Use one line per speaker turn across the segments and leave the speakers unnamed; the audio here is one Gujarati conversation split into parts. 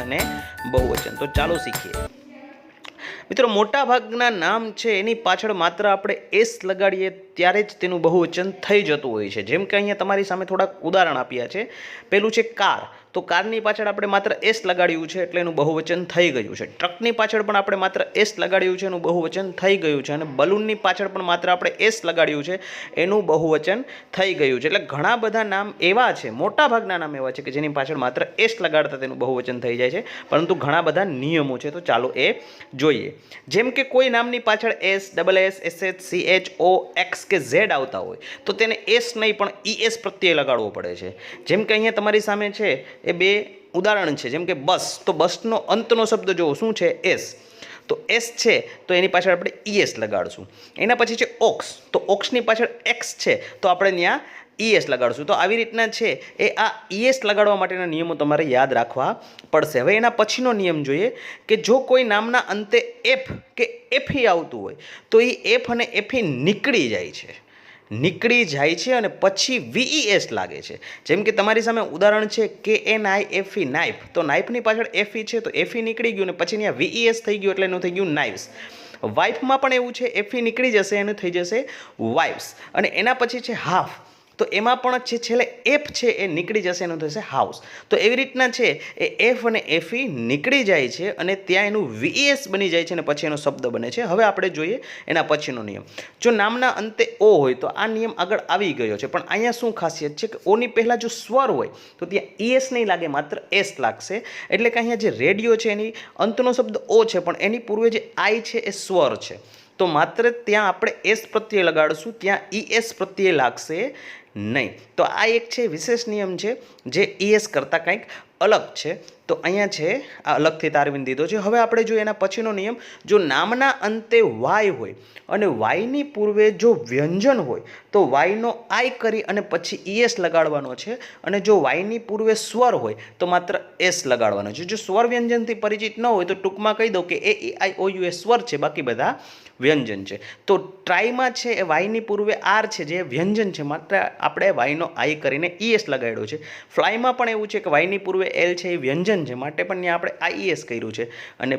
અને બહુવચન. તો ચાલો શીખીએ. મિત્રો મોટા ભાગના નામ છે, એની પાછળ માત્ર આપણે એસ લગાડીએ ત્યારે જ તેનું બહુવચન થઈ જતું હોય છે. જેમ કે અહીંયા તમારી સામે થોડાક ઉદાહરણ આપ્યા છે. પેલું છે કાર. તો કારની પાછળ આપણે માત્ર એસ લગાડ્યું છે એટલે એનું બહુવચન થઈ ગયું છે. ટ્રકની પાછળ પણ આપણે માત્ર એસ લગાડ્યું છે, એનું બહુવચન થઈ ગયું છે. અને બલૂનની પાછળ પણ માત્ર આપણે એસ લગાડ્યું છે, એનું બહુવચન થઈ ગયું છે. એટલે ઘણા બધા નામ એવા છે, મોટા ભાગના નામ એવા છે કે જેની પાછળ માત્ર એસ લગાડતા તેનું બહુવચન થઈ જાય છે. પરંતુ ઘણા બધા નિયમો છે. તો ચાલો એ જોઈએ. જેમ કે કોઈ નામની પાછળ S double S S H C H O X કે ઝેડ આવતા હોય, તો તેને એસ નહીં, પણ ઈ એસ પ્રત્યે લગાડવો પડે છે. જેમ કે અહીંયા તમારી સામે છે, એ બે ઉદાહરણ છે. જેમ કે બસ, તો બસનો અંતનો શબ્દ જોવો શું છે? એસ. તો એસ છે, તો એની પાછળ આપણે ઈએસ લગાડશું. એના પછી છે ઓક્સ, તો ઓક્સની પાછળ એક્સ છે, તો આપણે ત્યાં ઈએસ લગાડશું. તો આવી રીતના છે, એ આ ઈએસ લગાડવા માટેના નિયમો તમારે યાદ રાખવા પડશે. હવે એના પછીનો નિયમ જોઈએ કે જો કોઈ નામના અંતે એફ કે એફી આવતું હોય, તો એ એફ અને એફી નીકળી જાય છે. નીકળી જાય છે અને પછી વીઈએસ લાગે છે. જેમ કે તમારી સામે ઉદાહરણ છે કે એન આઈ એફી નાઇફ તો નાઇફની પાછળ એફી છે, તો એફી નીકળી ગયું ને પછી ત્યાં વીઈએસ થઈ ગયું એટલે એનું થઈ ગયું નાઇફ્સ વાઇફમાં પણ એવું છે, એફી નીકળી જશે એનું થઈ જશે વાઇફ્સ અને એના પછી છે હાફ. તો એમાં પણ જે છેલ્લે એફ છે એ નીકળી જશે, એનું થશે હાઉસ તો એવી રીતના છે, એ એફ અને એફી નીકળી જાય છે અને ત્યાં એનું વીએસ બની જાય છે અને પછી એનો શબ્દ બને છે. હવે આપણે જોઈએ એના પછીનો નિયમ. જો નામના અંતે ઓ હોય તો આ નિયમ આગળ આવી ગયો છે. પણ અહીંયા શું ખાસિયત છે કે ઓની પહેલાં જો સ્વર હોય, તો ત્યાં ઈએસ નહીં લાગે, માત્ર એસ લાગશે. એટલે કે અહીંયા જે રેડિયો છે એની, અંતનો શબ્દ ઓ છે, પણ એની પૂર્વે જે આઈ છે, એ સ્વર છે. તો માત્ર ત્યાં આપણે એસ પ્રત્યે લગાડશું, ત્યાં ઈએસ પ્રત્યે લાગશે નહીં. તો આ એક છે, વિશેષ નિયમ છે, જે ઈએસ કરતાં કંઈક અલગ છે. તો અહીંયા છે, આ અલગથી તારવીને દીધો છે. હવે આપણે જોઈએ એના પછીનો નિયમ, જો નામના અંતે વાય હોય અને વાયની પૂર્વે જો વ્યંજન હોય, તો વાયનો આઈ કરી અને પછી ઈએસ લગાડવાનો છે. અને જો વાયની પૂર્વે સ્વર હોય, તો માત્ર એસ લગાડવાનો છે. જો સ્વર વ્યંજનથી પરિચિત ન હોય, તો ટૂંકમાં કહી દઉં કે એ ઈ આઈ ઓ યુ એ સ્વર છે. બાકી બધા વ્યંજન છે. તો ટ્રાયમાં છે એ વાયની પૂર્વે આર છે જે વ્યંજન છે. માત્ર આપણે વાયનો આઈ કરીને ઈએસ લગાડ્યો છે. ફ્લાયમાં પણ એવું છે કે વાયની પૂર્વે એલ છે એ વ્યંજન છે. માટે પણ ત્યાં આપણે આઈએસ કર્યું છે. અને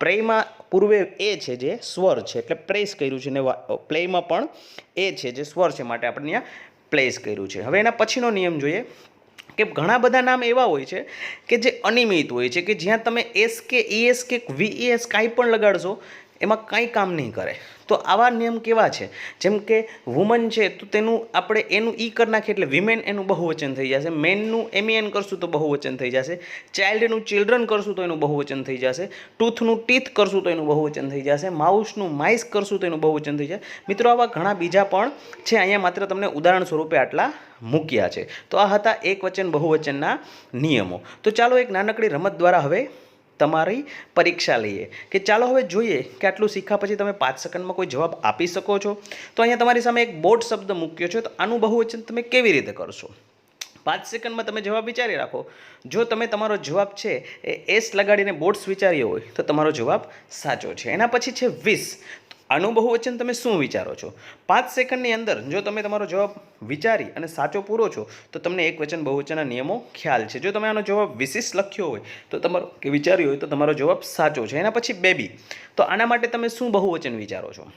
પ્રેમાં પૂર્વે એ છે જે સ્વર છે. એટલે પ્રેસ કર્યું છે ને પ્લેમાં પણ એ છે જે સ્વર છે. માટે આપણે ત્યાં પ્લેસ કર્યું છે. હવે એના પછીનો નિયમ જોઈએ કે ઘણા બધા નામ એવા હોય છે કે જે અનિયમિત હોય છે. કે જ્યાં તમે એસ કે ઈએસ કે વીઈએસ કાંઈ પણ લગાડશો એમાં કાંઈ કામ નહીં કરે. તો આવા નિયમ કેવા છે? જેમ કે વુમન છે, તો તેનું આપણે એનું ઈ કરી નાખીએ એટલે વિમેન એનું બહુવચન થઈ જશે. મેનનું એમિયન કરશું તો બહુવચન થઈ જશે. ચાઇલ્ડનું ચિલ્ડ્રન કરશું તો એનું બહુવચન થઈ જશે. ટૂથનું ટીથ કરશું તો એનું બહુવચન થઈ જશે. માઉસનું માઇસ કરશું તો એનું બહુવચન થઈ જશે. મિત્રો, આવા ઘણા બીજા પણ છે, અહીંયા માત્ર તમને ઉદાહરણ સ્વરૂપે આટલા મૂક્યા છે. તો આ હતા એક વચન બહુવચનના નિયમો. તો ચાલો એક નાનકડી રમત દ્વારા હવે તમારી પરીક્ષા લઈએ. કે ચાલો હવે જોઈએ કે આટલું શીખ્યા પછી તમે પાંચ સેકન્ડમાં કોઈ જવાબ આપી શકો છો. તો અહીંયા તમારી સામે એક બોર્ડ શબ્દ મૂક્યો છે. તો આનું બહુવચન તમે કેવી રીતે કરશો? પાંચ સેકન્ડમાં તમે જવાબ વિચારી રાખો. જો તમે તમારો જવાબ છે એ એસ લગાડીને બોર્ડ્સ વિચાર્યો હોય, તો તમારો જવાબ સાચો છે. એના પછી છે વીસ. આનું બહુવચન તમે શું વિચારો છો? પાંચ સેકન્ડની અંદર જો તમે તમારો જવાબ વિચારી અને સાચો પૂરો છો, તો તમને એક વચન બહુવચનના નિયમો ખ્યાલ છે. જો તમે આનો જવાબ વિશિષ્ટ લખ્યો હોય, તો તમારો કે વિચાર્યો હોય, તો તમારો જવાબ સાચો છે. એના પછી બેબી. તો આના માટે તમે શું બહુવચન વિચારો છો?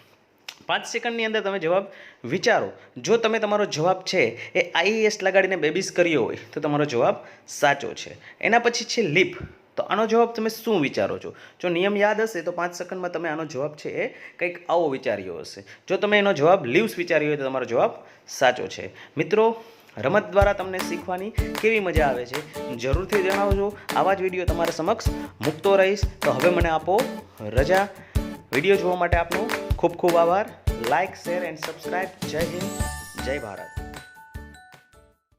પાંચ સેકન્ડની અંદર તમે જવાબ વિચારો. જો તમે તમારો જવાબ છે, એ આઈએસ લગાડીને બેબીસ કર્યો હોય, તો તમારો જવાબ સાચો છે. એના પછી છે લીપ. તો આનો જવાબ તમે શું વિચારો છો? જો નિયમ યાદ હશે તો પાંચ સેકન્ડમાં તમે આનો જવાબ છે એ કંઈક આવો વિચાર્યો હશે. જો તમે એનો જવાબ લીવ્સ વિચાર્યો હોય તો તમારો જવાબ સાચો છે. મિત્રો, રમત દ્વારા તમને શીખવાની કેવી મજા આવે છે? જરૂરથી જણાવજો. આવા જ વીડિયો તમારા સમક્ષ મૂકતો રહીશ. તો હવે મને આપો રજા. વીડિયો જોવા માટે આપનો ખૂબ ખૂબ આભાર. લાઇક શેર એન્ડ સબસ્ક્રાઈબ જય હિન્દ. જય ભારત.